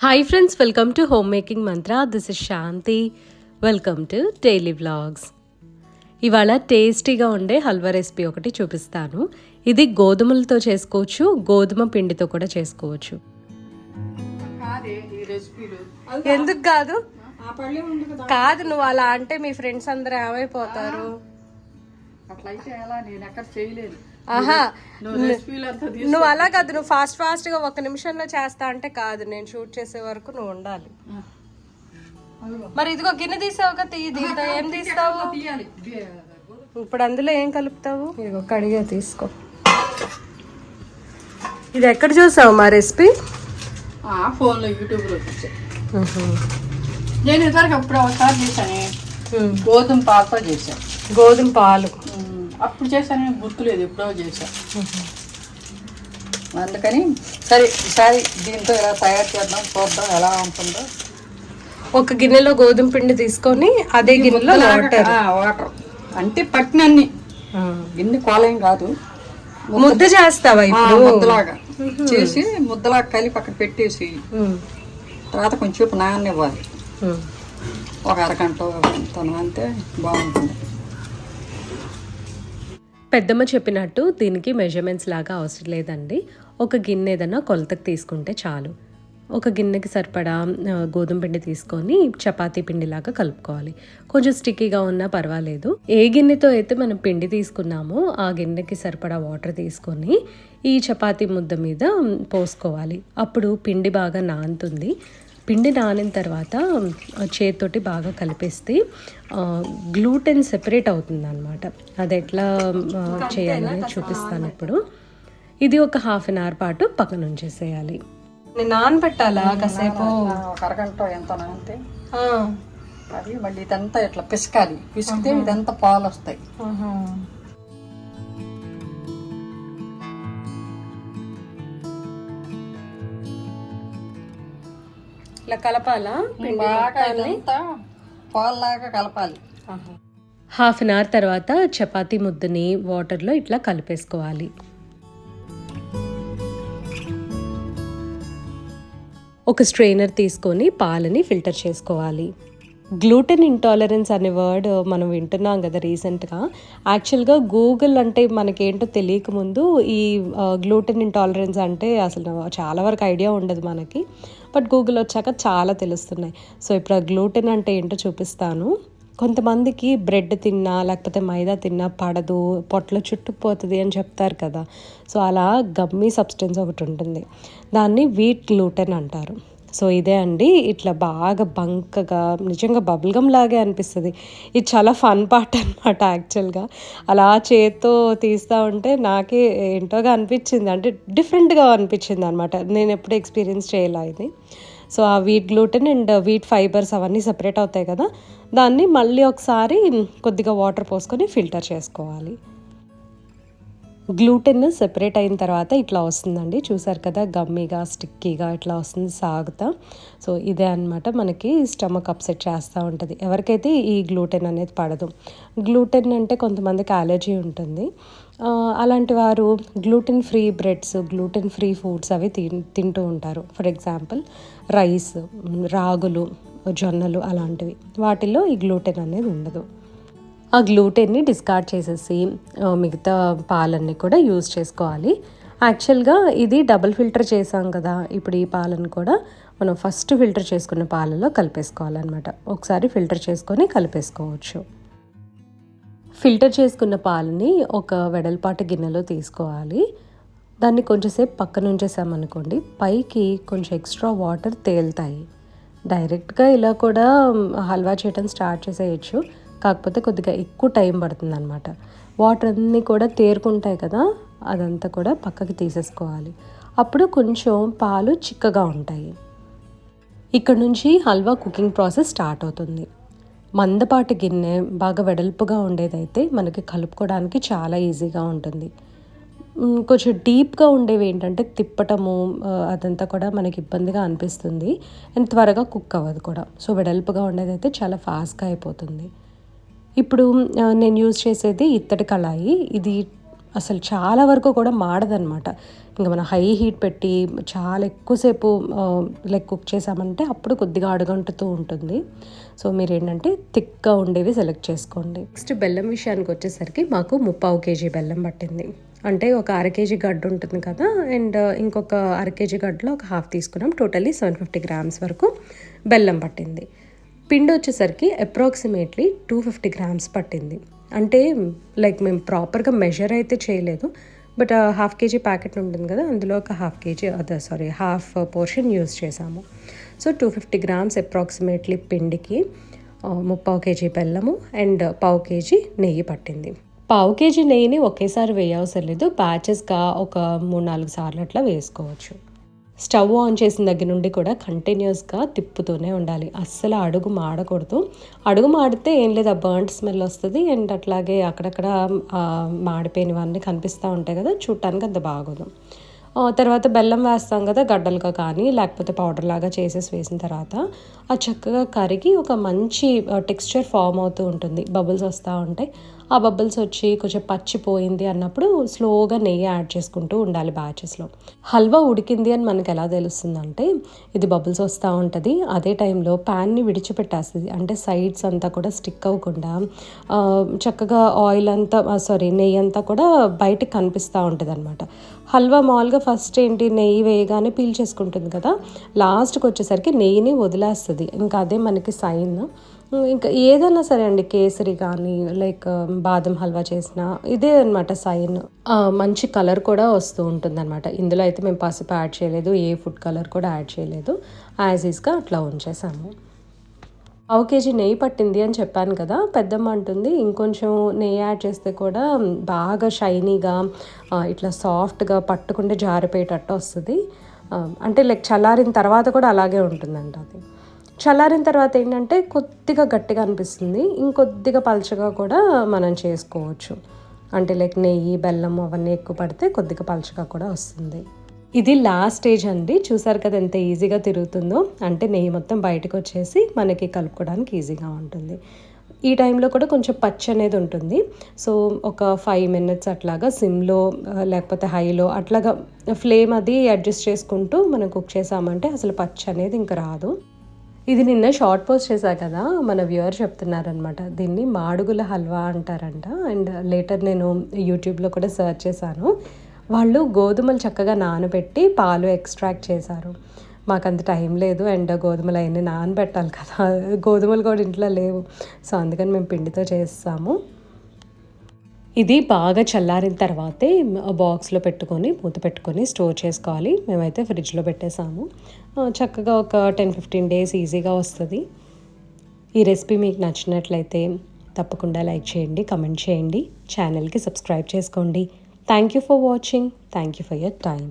Hi friends welcome to home making Mantra this is Shanti welcome to daily vlogs ఇవాళ టేస్టీగా ఉండే halwa recipe ఒకటి చూపిస్తాను. ఇది గోధుమలతో చేసుకోవచ్చు గోధుమ పిండితో కూడా చేసుకోవచ్చు. కాదే ఈ రెసిపీలు? ఎందుకు కాదు? ఆ పళ్ళే ఉంది కదా. కాదు నువ్వు అలా అంటే మీ ఫ్రెండ్స్ అందరూ ఏమైపోతారు? అట్లయితే ఎలా? నేను ఎక్కడ చేయలేదు ఆహా. నువ్వు అలా కాదు నువ్వు ఫాస్ట్ ఫాస్ట్గా ఒక నిమిషంలో చేస్తా అంటే కాదు నేను షూట్ చేసే వరకు నువ్వు ఉండాలి. మరి ఇదిగో గిన్నె తీసావుగా తీ దీంతో ఏం తీస్తావు? ఇప్పుడు అందులో ఏం కలుపుతావు? ఇదిగో కడిగా తీసుకో. ఇది ఎక్కడ చూసావు మా రెసిపీ ఫోన్లో యూట్యూబ్లో నేను ఇదివరకు అప్పుడు ఒకసారి చేశాను. గోధుమ పాలతో చేశాను గోధుమ పాలు. అప్పుడు చేశాను గుర్తులేదు ఎప్పుడో చేశా. అందుకని సరే ఈసారి దీంతో ఇలా తయారు చేద్దాం చూద్దాం ఎలా ఉంటుందో. ఒక గిన్నెలో గోధుమ పిండి తీసుకొని అదే గిన్నెలో వాటర్ వాటర్. అంటే పట్టినన్ని గిన్నె కోలేం కాదు. ముద్ద చేస్తావా ఇప్పుడు? ముద్దలాగా. చేసి ముద్దలాగా కలిపి అక్కడ పెట్టేసి. తర్వాత కొంచెం నాననివ్వాలి. ఒక అరగంట గంట నానితే బాగుంటుంది. పెద్దమ్మ చెప్పినట్టు దీనికి మెజర్మెంట్స్ లాగా అవసరం లేదండి. ఒక గిన్నె ఏదైనా కొలతకు తీసుకుంటే చాలు. ఒక గిన్నెకి సరిపడా గోధుమ పిండి తీసుకొని చపాతీ పిండిలాగా కలుపుకోవాలి. కొంచెం స్టిక్కీగా ఉన్నా పర్వాలేదు. ఏ గిన్నెతో అయితే మనం పిండి తీసుకున్నామో ఆ గిన్నెకి సరిపడా వాటర్ తీసుకొని ఈ చపాతీ ముద్ద మీద పోసుకోవాలి. అప్పుడు పిండి బాగా నాంతుంది పిండి నానిన తర్వాత చేత్తోటి బాగా కలిపేస్తే గ్లూటెన్ సెపరేట్ అవుతుంది అనమాట అది ఎట్లా చేయాలని చూపిస్తాను ఇప్పుడు. ఇది ఒక హాఫ్ అన్ అవర్ పాటు పక్కన ఉంచేసేయాలి. నానబెట్టాలా కాసేపు? ఒక అరగంట ఎంత నానితే అది మళ్ళీ ఇదంతా ఇట్లా పిసకాలి? పిసికితే ఇదంతా పాలు వస్తాయి ఇలా కలపాలా? పాలులాగా కలపాలి. హాఫ్ అన్ అవర్ తర్వాత చపాతీ ముద్దని వాటర్లో ఇట్లా కలిపేసుకోవాలి. ఒక స్ట్రెయినర్ తీసుకొని పాలని ఫిల్టర్ చేసుకోవాలి. గ్లూటెన్ ఇంటాలరెన్స్ అనే వర్డ్ మనం వింటున్నాం కదా రీసెంట్గా. యాక్చువల్గా గూగుల్ అంటే మనకేంటో తెలియక ముందు ఈ గ్లూటెన్ ఇంటాలరెన్స్ అంటే అసలు చాలా వరకు ఐడియా ఉండదు మనకి. బట్ గూగుల్ వచ్చాక చాలా తెలుస్తున్నాయి. సో ఇప్పుడు ఆ గ్లూటెన్ అంటే ఏంటో చూపిస్తాను. కొంతమందికి బ్రెడ్ తిన్నా లేకపోతే మైదా తిన్నా పడదు పొట్టలో చుట్టుకుపోతుంది అని చెప్తారు కదా. సో అలా గమ్మీ సబ్స్టెన్స్ ఒకటి ఉంటుంది. దాన్ని వీట్ గ్లూటెన్ అంటారు. సో ఇదే అండి. ఇట్లా బాగా బంకగా నిజంగా బబుల్గమ్ లాగే అనిపిస్తుంది. ఇది చాలా ఫన్ పార్ట్ అనమాట యాక్చువల్గా. అలా చేత్తో తీస్తూ ఉంటే నాకే ఏంటోగా అనిపించింది అంటే డిఫరెంట్గా అనిపించింది అనమాట నేను ఎప్పుడు ఎక్స్పీరియన్స్ చేయలే ఇది. సో ఆ wheat gluten and wheat fibers అవన్నీ సపరేట్ అవుతాయి కదా. దాన్ని మళ్ళీ ఒకసారి కొద్దిగా వాటర్ పోసుకొని ఫిల్టర్ చేసుకోవాలి. గ్లూటెన్ సెపరేట్ అయిన తర్వాత ఇట్లా వస్తుందండి. చూసారు కదా గమ్మీగా స్టిక్కీగా ఇట్లా వస్తుంది సాగుతా. సో ఇదే అనమాట మనకి స్టమక్ అప్సెట్ చేస్తూ ఉంటుంది. ఎవరికైతే ఈ గ్లూటెన్ అనేది పడదు. గ్లూటెన్ అంటే కొంతమందికి అలర్జీ ఉంటుంది. అలాంటి వారు gluten free breads gluten free foods అవి తి తింటూ ఉంటారు. ఫర్ ఎగ్జాంపుల్ రైస్ రాగులు జొన్నలు అలాంటివి. వాటిల్లో ఈ గ్లూటెన్ అనేది ఉండదు. ఆ గ్లూటెన్ని డిస్కార్డ్ చేసేసి మిగతా పాలన్నీ కూడా యూజ్ చేసుకోవాలి. యాక్చువల్గా ఇది డబుల్ ఫిల్టర్ చేసాం కదా ఇప్పుడు ఈ పాలను కూడా మనం ఫస్ట్ ఫిల్టర్ చేసుకున్న పాలలో కలిపేసుకోవాలన్నమాట. ఒకసారి ఫిల్టర్ చేసుకొని కలిపేసుకోవచ్చు. ఫిల్టర్ చేసుకున్న పాలని ఒక వెడల్పాటి గిన్నెలో తీసుకోవాలి. దాన్ని కొంచెంసేపు పక్కన ఉంచేసామనుకోండి పైకి కొంచెం ఎక్స్ట్రా వాటర్ తేలుతాయి. డైరెక్ట్గా ఇలా కూడా హల్వా చేయడం స్టార్ట్ చేసేయచ్చు. కాకపోతే కొద్దిగా ఎక్కువ టైం పడుతుంది అనమాట వాటర్ అన్నీ కూడా తేరుకుంటాయి కదా అదంతా కూడా పక్కకి తీసేసుకోవాలి. అప్పుడు కొంచెం పాలు చిక్కగా ఉంటాయి. ఇక్కడ నుంచి హల్వా కుకింగ్ ప్రాసెస్ స్టార్ట్ అవుతుంది. మందపాటి గిన్నె బాగా వెడల్పుగా ఉండేదైతే మనకి కలుపుకోవడానికి చాలా ఈజీగా ఉంటుంది. కొంచెం డీప్గా ఉండేవి ఏంటంటే తిప్పటము అదంతా కూడా మనకి ఇబ్బందిగా అనిపిస్తుంది. అండ్ త్వరగా కుక్ అవ్వదు కూడా. సో వెడల్పుగా ఉండేదైతే చాలా ఫాస్ట్గా అయిపోతుంది. ఇప్పుడు నేను యూజ్ చేసేది ఇత్తడి కళాయి. ఇది అసలు చాలా వరకు కూడా మాడదనమాట ఇంకా మనం హై హీట్ పెట్టి చాలా ఎక్కువసేపు లైక్ కుక్ చేసామంటే అప్పుడు కొద్దిగా అడుగంటుతూ ఉంటుంది. సో మీరు ఏంటంటే థిక్గా ఉండేవి సెలెక్ట్ చేసుకోండి. నెక్స్ట్ బెల్లం విషయానికి వచ్చేసరికి మాకు ముప్పావు కేజీ బెల్లం పట్టింది. అంటే ఒక అర కేజీ గడ్డ ఉంటుంది కదా అండ్ ఇంకొక అర కేజీ గడ్డలో ఒక హాఫ్ తీసుకున్నాం. టోటల్లీ సెవెన్ ఫిఫ్టీ గ్రామ్స్ వరకు బెల్లం పట్టింది. పిండి వచ్చేసరికి అప్రాక్సిమేట్లీ టూ ఫిఫ్టీ గ్రామ్స్ పట్టింది. అంటే లైక్ మేము ప్రాపర్గా మెజర్ అయితే చేయలేదు బట్ హాఫ్ కేజీ ప్యాకెట్ ఉంటుంది కదా అందులో ఒక హాఫ్ కేజీ అదే సారీ హాఫ్ పోర్షన్ యూజ్ చేసాము so two fifty grams approximately పిండికి uh, ముప్పావు కేజీ బెల్లము అండ్ uh, పావు కేజీ నెయ్యి పట్టింది. పావు కేజీ నెయ్యిని ఒకేసారి వేయవసరం లేదు బ్యాచెస్గా ఒక మూడు నాలుగు సార్లు అట్లా వేసుకోవచ్చు. స్టవ్ ఆన్ చేసిన దగ్గర నుండి కూడా కంటిన్యూస్గా తిప్పుతూనే ఉండాలి. అస్సలు అడుగు మాడకూడదు. అడుగు మాడితే ఏం లేదు ఆ బర్న్డ్ స్మెల్ వస్తుంది అండ్ అట్లాగే అక్కడక్కడ మాడిపోయినవన్నీ కనిపిస్తూ ఉంటాయి కదా చూడటానికి అంత బాగోదు. తర్వాత బెల్లం వేస్తాం కదా గడ్డలుగా కానీ లేకపోతే పౌడర్ లాగా చేసేసి వేసిన తర్వాత ఆ చక్కగా కరిగి ఒక మంచి టెక్స్చర్ ఫామ్ అవుతూ ఉంటుంది. బబుల్స్ వస్తూ ఉంటాయి. ఆ బబుల్స్ వచ్చి కొంచెం పచ్చిపోయింది అన్నప్పుడు స్లోగా నెయ్యి యాడ్ చేసుకుంటూ ఉండాలి బ్యాచెస్లో హల్వా ఉడికింది అని మనకు ఎలా తెలుస్తుందంటే ఇది బబుల్స్ వస్తూ ఉంటుంది. అదే టైంలో ప్యాన్ని విడిచిపెట్టేస్తుంది. అంటే సైడ్స్ అంతా కూడా స్టిక్ అవ్వకుండా చక్కగా ఆయిల్ అంతా సారీ నెయ్యి అంతా కూడా బయటకు కనిపిస్తూ ఉంటుంది అనమాట హల్వా మామూలుగా ఫస్ట్ ఏంటి నెయ్యి వేయగానే పీల్చేసుకుంటుంది కదా లాస్ట్కి వచ్చేసరికి నెయ్యిని వదిలేస్తుంది. ఇంకా అదే మనకి సైన్ ఇంకా ఏదైనా సరే అండి కేసరి కానీ లైక్ బాదం హల్వా చేసిన ఇదే అనమాట సైన్ మంచి కలర్ కూడా వస్తూ ఉంటుంది అనమాట ఇందులో అయితే మేము పసుపు యాడ్ చేయలేదు ఏ ఫుడ్ కలర్ కూడా యాడ్ చేయలేదు. యాజ్ ఈస్గా అట్లా ఉంచేసాము. పావు కేజీ నెయ్యి పట్టింది అని చెప్పాను కదా పెద్దమ్మ అంటుంది ఇంకొంచెం నెయ్యి యాడ్ చేస్తే కూడా బాగా షైనీగా ఇట్లా సాఫ్ట్గా పట్టుకుంటే జారిపోయేటట్టు వస్తుంది. అంటే లైక్ చల్లారిన తర్వాత కూడా అలాగే ఉంటుందంట అది. చల్లారిన తర్వాత ఏంటంటే కొద్దిగా గట్టిగా అనిపిస్తుంది. ఇంకొద్దిగా పలచగా కూడా మనం చేసుకోవచ్చు. అంటే లైక్ నెయ్యి బెల్లం అవన్నీ ఎక్కువ పడితే కొద్దిగా పలచగా కూడా వస్తుంది. ఇది లాస్ట్ స్టేజ్ అండి. చూసారు కదా ఎంత ఈజీగా తిరుగుతుందో. అంటే నెయ్యి మొత్తం బయటకు వచ్చేసి మనకి కలుపుకోవడానికి ఈజీగా ఉంటుంది. ఈ టైంలో కూడా కొంచెం పచ్చి అనేది ఉంటుంది. సో ఒక ఫైవ్ మినిట్స్ అట్లాగా సిమ్లో లేకపోతే హైలో అట్లాగా ఫ్లేమ్ అది అడ్జస్ట్ చేసుకుంటూ మనం కుక్ చేసామంటే అసలు పచ్చి అనేది ఇంకా రాదు. ఇది నిన్న షార్ట్ పోస్ట్ చేశా కదా మన వ్యూవర్ చెప్తున్నారనమాట దీన్ని మాడుగుల హల్వా అంటారంట. అండ్ లేటర్ నేను యూట్యూబ్లో కూడా సెర్చ్ చేశాను. వాళ్ళు గోధుమలు చక్కగా నానబెట్టి పాలు ఎక్స్ట్రాక్ట్ చేశారు. మాకు అంత టైం లేదు అండ్ గోధుమలు అవన్నీ నానబెట్టాలి కదా. గోధుమలు కూడా ఇంట్లో లేవు. సో అందుకని మేము పిండితో చేస్తాము. ఇది బాగా చల్లారిన తర్వాతే బాక్స్లో పెట్టుకొని మూత పెట్టుకొని స్టోర్ చేసుకోవాలి. మేమైతే ఫ్రిడ్జ్లో పెట్టేసాము చక్కగా ఒక టెన్ ఫిఫ్టీన్ డేస్ ఈజీగా వస్తుంది. ఈ రెసిపీ మీకు నచ్చినట్లయితే తప్పకుండా లైక్ చేయండి కమెంట్ చేయండి ఛానల్కి సబ్స్క్రైబ్ చేసుకోండి. Thank you for watching. Thank you for your time